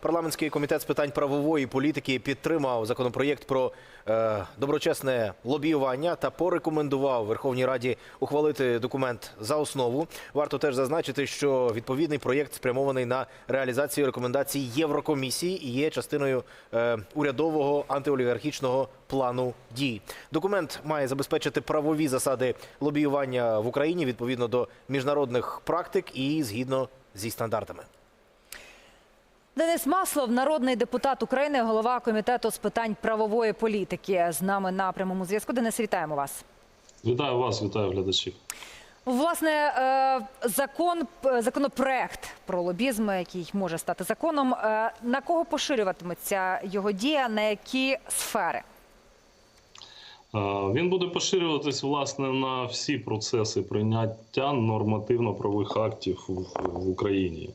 Парламентський комітет з питань правової політики підтримав законопроєкт про е, доброчесне лобіювання та порекомендував Верховній Раді ухвалити документ за основу. Варто теж зазначити, що відповідний проєкт спрямований на реалізацію рекомендацій Єврокомісії і є частиною е, урядового антиолігархічного плану дій. Документ має забезпечити правові засади лобіювання в Україні відповідно до міжнародних практик і згідно зі стандартами. Денис Маслов, народний депутат України, голова комітету з питань правової політики. З нами на прямому зв'язку. Денис, вітаємо вас. Вітаю вас, вітаю глядачів. Власне, е, закон, законопроект про лобізм, який може стати законом. е, На кого поширюватиметься його дія, на які сфери? Е, Він буде поширюватись власне на всі процеси прийняття нормативно-правових актів в, в Україні.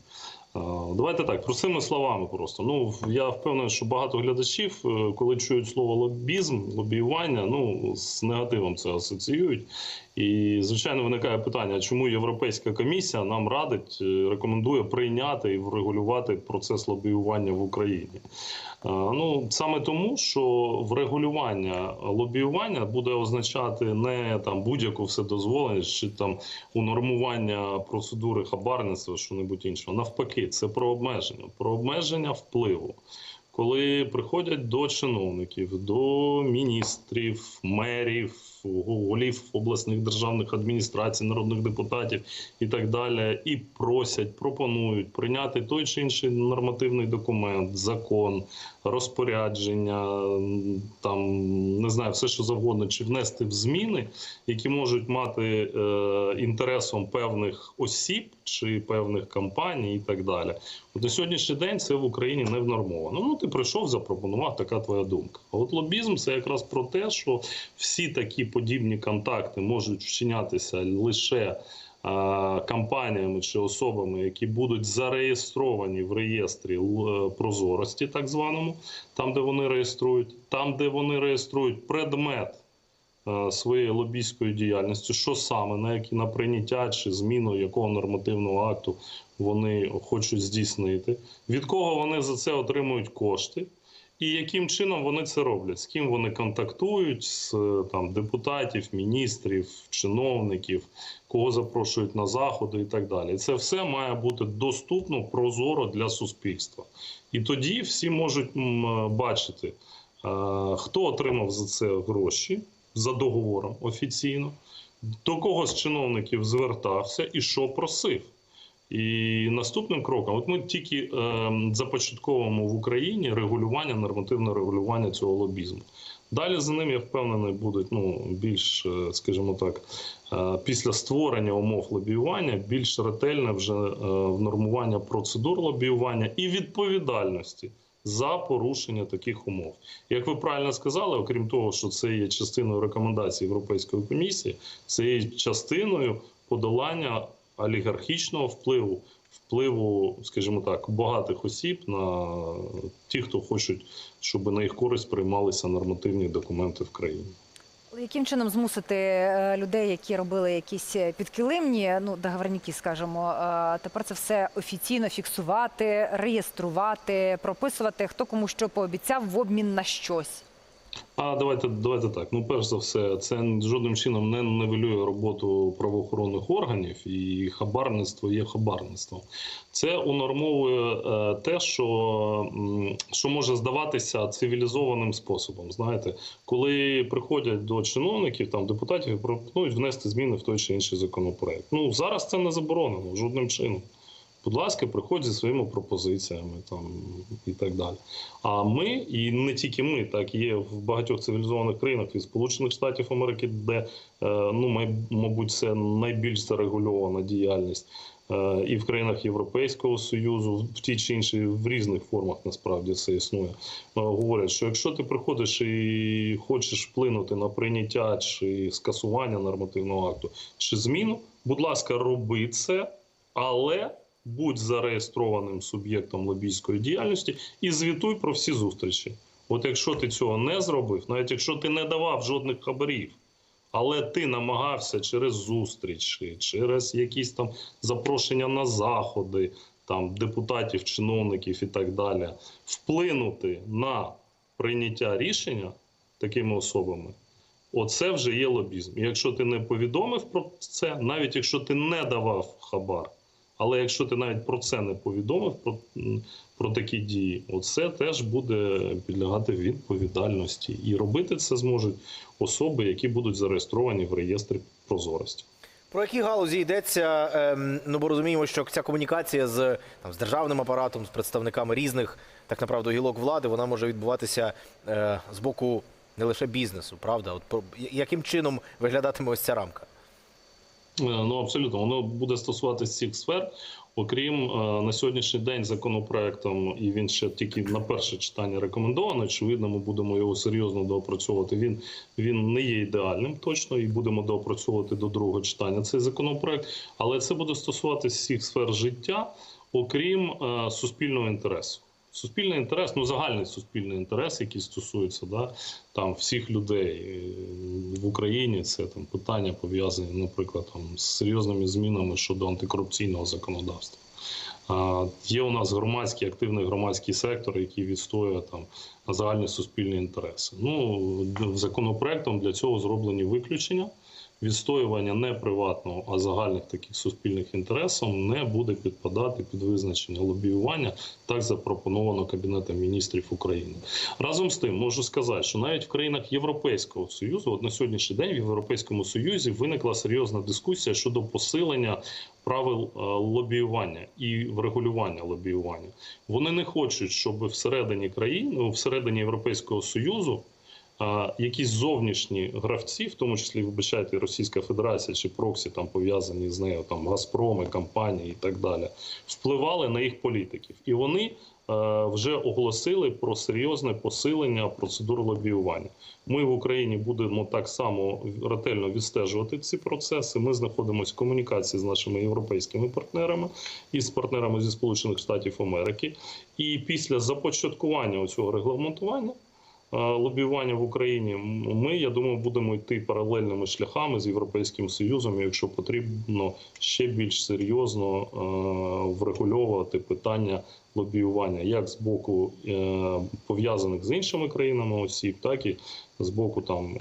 Е, Давайте так, простими словами просто. Ну я впевнений, що багато глядачів, е, коли чують слово лобізм, лобіювання, ну з негативом це асоціюють. І звичайно виникає питання, чому Європейська комісія нам радить, е, рекомендує прийняти і врегулювати процес лобіювання в Україні. Е, Ну саме тому, що врегулювання лобіювання буде означати не там будь-яку вседозволеність чи там унормування процедури хабарництва, що небудь іншого. Навпаки, це про обмеження, про обмеження впливу. Коли приходять до чиновників, до міністрів, мерів, голів обласних державних адміністрацій, народних депутатів і так далі, і просять, пропонують прийняти той чи інший нормативний документ, закон, розпорядження, там не знаю, все що завгодно, чи внести в зміни, які можуть мати е, інтересом певних осіб чи певних компаній, і так далі. От на сьогоднішній день це в Україні не внормовано. Ну ти прийшов, запропонував, така твоя думка. А от лобізм це якраз про те, що всі такі подібні контакти можуть вчинятися лише а, компаніями чи особами, які будуть зареєстровані в реєстрі е, прозорості, так званому, там, де вони реєструють, там, де вони реєструють предмет е, своєї лобійської діяльності, що саме на які на прийняття чи зміну якого нормативного акту вони хочуть здійснити, від кого вони за це отримують кошти. І яким чином вони це роблять? З ким вони контактують, з е, там депутатів, міністрів, чиновників, кого запрошують на заходи і так далі. Це все має бути доступно, прозоро для суспільства. І тоді всі можуть е, бачити, е, хто отримав за це гроші за договором офіційно, до кого з чиновників звертався і що просив. І наступним кроком, от ми тільки е, започатковуємо в Україні регулювання, нормативне регулювання цього лобізму. Далі за ним, я впевнений, будуть ну більш, е, скажімо так, е, після створення умов лобіювання, більш ретельне вже е, внормування процедур лобіювання і відповідальності за порушення таких умов. Як ви правильно сказали, окрім того, що це є частиною рекомендацій Європейської комісії, це є частиною подолання олігархічного впливу, впливу, скажімо так, багатих осіб на тих, хто хочуть, щоб на їх користь приймалися нормативні документи в країні. Яким чином змусити е, людей, які робили якісь е, підкилимні, ну договорники, скажімо, е, тепер це все офіційно фіксувати, реєструвати, прописувати, хто кому що пообіцяв в обмін на щось. А давайте давайте так. Ну, перш за все, це жодним чином не нивелює роботу правоохоронних органів, і хабарництво є хабарництвом. Це унормовує е, те, що, що може здаватися цивілізованим способом. Знаєте, коли приходять до чиновників, там депутатів і пропонують внести зміни в той чи інший законопроект. Ну зараз це не заборонено жодним чином. Будь ласка, приходь зі своїми пропозиціями там і так далі. А ми, і не тільки ми, так є в багатьох цивілізованих країнах і Сполучених Штатів Америки, де е, ну мабуть це найбільш зарегульована діяльність, е, і в країнах Європейського союзу, в тій чи іншій в різних формах насправді це існує. Е, Говорять, що якщо ти приходиш і хочеш вплинути на прийняття чи скасування нормативного акту чи зміну, будь ласка, роби це, але будь зареєстрованим суб'єктом лобійської діяльності і звітуй про всі зустрічі. От якщо ти цього не зробив, навіть якщо ти не давав жодних хабарів, але ти намагався через зустрічі, через якісь там запрошення на заходи, там депутатів, чиновників і так далі, вплинути на прийняття рішення такими особами, оце вже є лобізм. І якщо ти не повідомив про це, навіть якщо ти не давав хабар, але якщо ти навіть про це не повідомив, про, про такі дії, оце теж буде підлягати відповідальності. І робити це зможуть особи, які будуть зареєстровані в реєстрі прозорості. Про які галузі йдеться? Ем, Ну, бо розуміємо, що ця комунікація з, там, з державним апаратом, з представниками різних, так направду, гілок влади, вона може відбуватися е, з боку не лише бізнесу, правда? От про яким чином виглядатиме ось ця рамка? Е, Ну абсолютно, воно буде стосуватися всіх сфер. Окрім е, на сьогоднішній день законопроектом, і він ще тільки на перше читання рекомендований. Очевидно, ми будемо його серйозно доопрацьовувати. Він він не є ідеальним точно, і будемо доопрацьовувати до другого читання цей законопроект. Але це буде стосуватися всіх сфер життя, окрім е, суспільного інтересу. Суспільний інтерес, ну загальний суспільний інтерес, який стосується да, там всіх людей е, в Україні. Це там питання пов'язані, наприклад, там з серйозними змінами щодо антикорупційного законодавства. А, Є у нас громадський активний громадський сектор, який відстоює там загальні суспільні інтереси. Ну законопроектом для цього зроблені виключення. Відстоювання не приватного, а загальних таких суспільних інтересів не буде підпадати під визначення лобіювання, так запропоновано Кабінетом міністрів України. Разом з тим можу сказати, що навіть в країнах Європейського союзу, от на сьогоднішній день в Європейському Союзі виникла серйозна дискусія щодо посилення правил е, лобіювання і врегулювання лобіювання. Вони не хочуть, щоб всередині країн, ну, всередині Європейського Союзу. А, Якісь зовнішні гравці, в тому числі вибачайте Російська Федерація чи проксі, там пов'язані з нею, там Газпроми, компанії і так далі, впливали на їх політиків, і вони е, вже оголосили про серйозне посилення процедур лобіювання. Ми в Україні будемо так само ретельно відстежувати ці процеси. Ми знаходимося в комунікації з нашими європейськими партнерами і з партнерами зі Сполучених Штатів Америки. І після започаткування цього регламентування. Е, Лобіювання в Україні ми, я думаю, будемо йти паралельними шляхами з Європейським Союзом, якщо потрібно ще більш серйозно е, врегульовувати питання лобіювання, як з боку е, пов'язаних з іншими країнами осіб, так і з боку там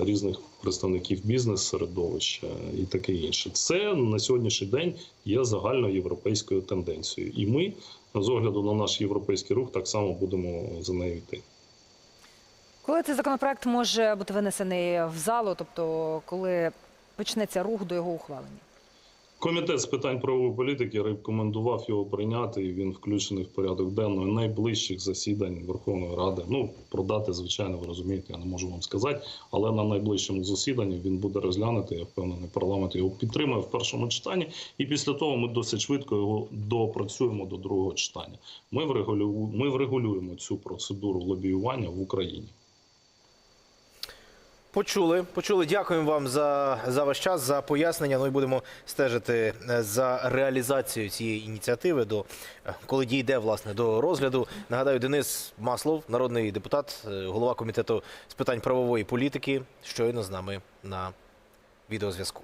різних представників бізнес-середовища і таке інше. Це на сьогоднішній день є загальноєвропейською тенденцією, і ми з огляду на наш європейський рух так само будемо за нею йти. Коли цей законопроект може бути винесений в залу, тобто коли почнеться рух до його ухвалення? Комітет з питань правової політики рекомендував його прийняти, і він включений в порядок денний найближчих засідань Верховної Ради. Ну про дати, звичайно, ви розумієте, я не можу вам сказати, але на найближчому засіданні він буде розглянутий. Я впевнений, парламент його підтримає в першому читанні, і після того ми досить швидко його доопрацюємо до другого читання. Ми врегулюємо, ми врегулюємо цю процедуру лобіювання в Україні. Почули, почули. Дякуємо вам за, за ваш час, за пояснення. Ну і будемо стежити е, за реалізацією цієї ініціативи, до е, коли дійде власне до розгляду. Нагадаю, Денис Маслов, народний депутат, е, голова комітету з питань правової політики, щойно з нами на відеозв'язку.